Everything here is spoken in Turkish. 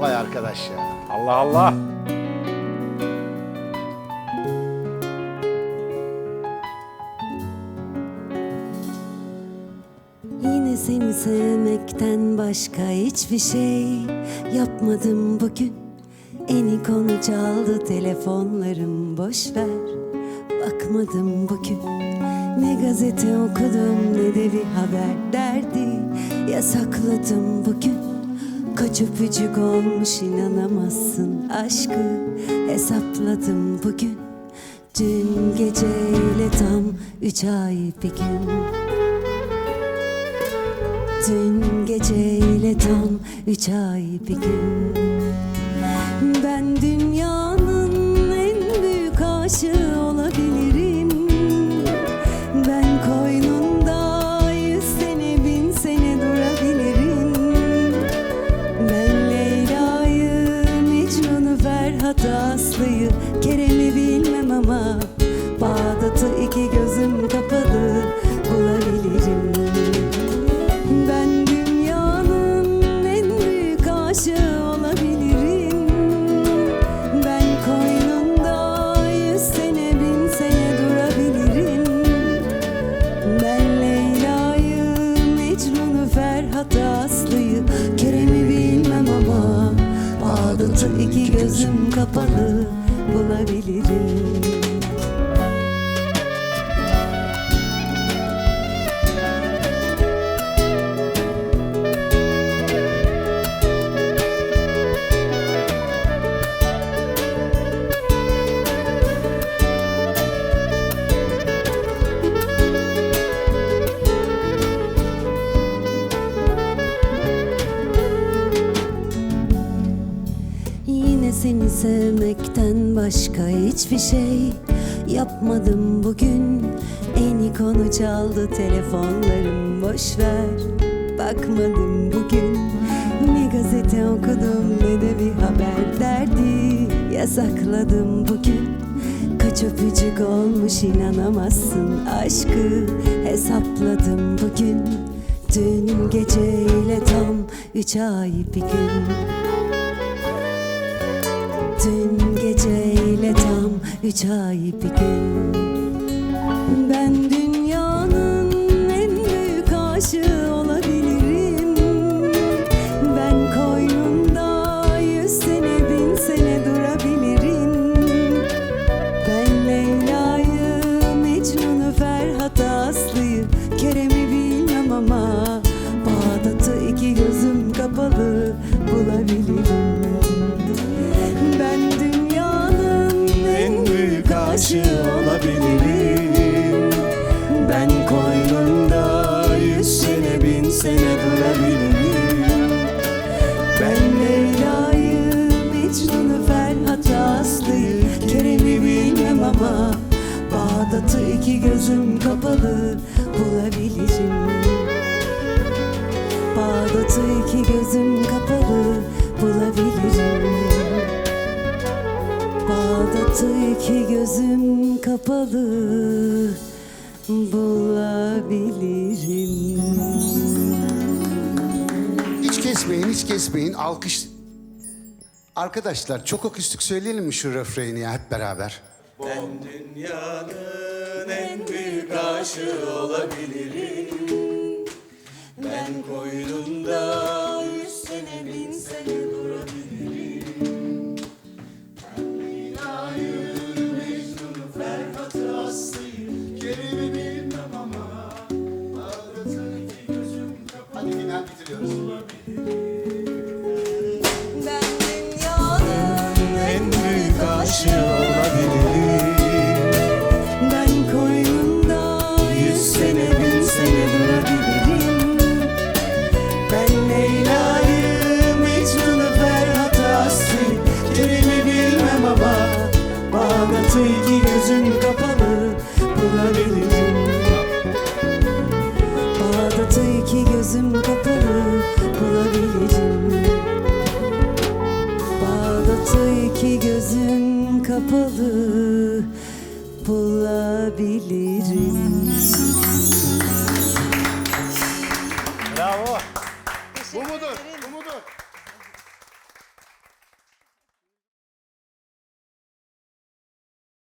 Vay arkadaş ya. Allah Allah. Yine seni sevmekten başka hiçbir şey yapmadım bugün. Eni konu çaldı telefonlarım boş ver. Bakmadım bugün. Ne gazete okudum ne de bir haber derdi. Yasakladım bugün Kaç öpücük olmuş inanamazsın aşkı. Hesapladım bugün. Dün geceyle tam üç ay bir gün. Dün geceyle tam üç ay bir gün gözüm kapalı sevmekten başka hiçbir şey yapmadım bugün. En konu çaldı telefonlarım boş ver. Bakmadım bugün. Ne gazete okudum ne de bir haber derdi Yasakladım bugün. Kaç öpücük olmuş inanamazsın aşkı Hesapladım bugün. Dün geceyle tam üç ay bir gün Dün geceyle tam üç ay bir gün. Ben dünyanın Bağdat'ı iki gözüm kapalı bulabilirim Bağdat'ı iki gözüm kapalı bulabilirim Bağdat'ı iki gözüm kapalı bulabilirim Hiç kesmeyin, hiç kesmeyin. Alkış. Arkadaşlar çok akustik söyleyelim mi şu refreni ya hep beraber? Ben dünyanın en büyük aşığı olabilirim. Ben koynunda Bağdat'ı iki gözüm kapalı bulabilirim. Bağdat'ı iki gözüm kapalı bulabilirim Bağdat'ı iki gözüm kapalı bulabilirim